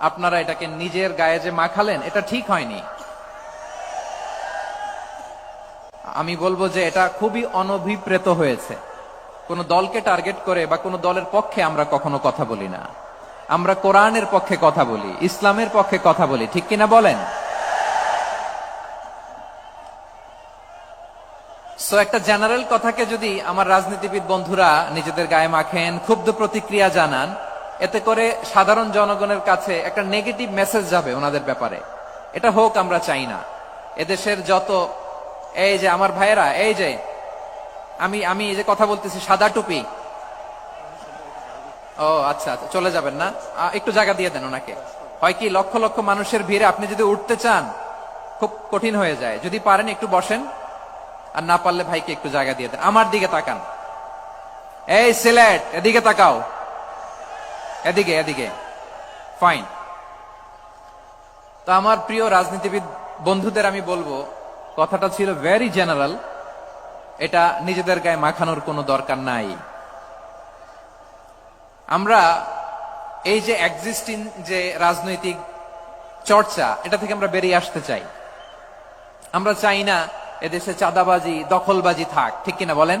আপনারা এটাকে নিজের গায়ে যে মাখালেন, এটা ঠিক হয়নি। আমি বলব যে এটা খুবই অনভিপ্রেত হয়েছে। কোন দলকে টার্গেট করে বা কোন দলের পক্ষে আমরা কখনো কথা বলি না। আমরা কোরআনের পক্ষে কথা বলি, ইসলামের পক্ষে কথা বলি, ঠিক কিনা বলেন? সো একটা জেনারেল কথাকে যদি আমার রাজনীতিবিদ বন্ধুরা নিজেদের গায়ে মাখেন, ক্ষুব্ধ প্রতিক্রিয়া জানান এতে করে সাধারণ জনগণের কাছে একটা নেগেটিভ মেসেজ যাবে ওনাদের ব্যাপারে। এটা হোক, আমরা চাই না। এদেশের যত, এই যে আমার ভাইয়েরা, এই যে, আমি আমি এই যে কথা বলতেছি, সাদা টুপি। ও আচ্ছা আচ্ছা চলে যাবেন না? একটু জায়গা দিয়ে দেন ওনাকে। হয় কি, লক্ষ লক্ষ মানুষের ভিড়ে আপনি যদি উঠতে চান, খুব কঠিন হয়ে যায়। যদি পারেন, একটু বসেন। আর না পারলে ভাইকে একটু জায়গা দিয়ে দেন। আমার দিকে তাকান। এই, সিলেট, এদিকে তাকাও। এদিকে এদিকে। ফাইন তো আমার প্রিয় রাজনীতিবিদ বন্ধুদের আমি বলব, কথাটা ছিল ভেরি জেনারেল এটা নিজেদের গায়ে মাখানোর কোনো দরকার নাই। আমরা এই যে এক্সিস্টিং যে রাজনৈতিক চর্চা, এটা থেকে আমরা বেরিয়ে আসতে চাই। আমরা চাই না এদেশে চাঁদাবাজি, দখলবাজি থাক, ঠিক কিনা বলেন?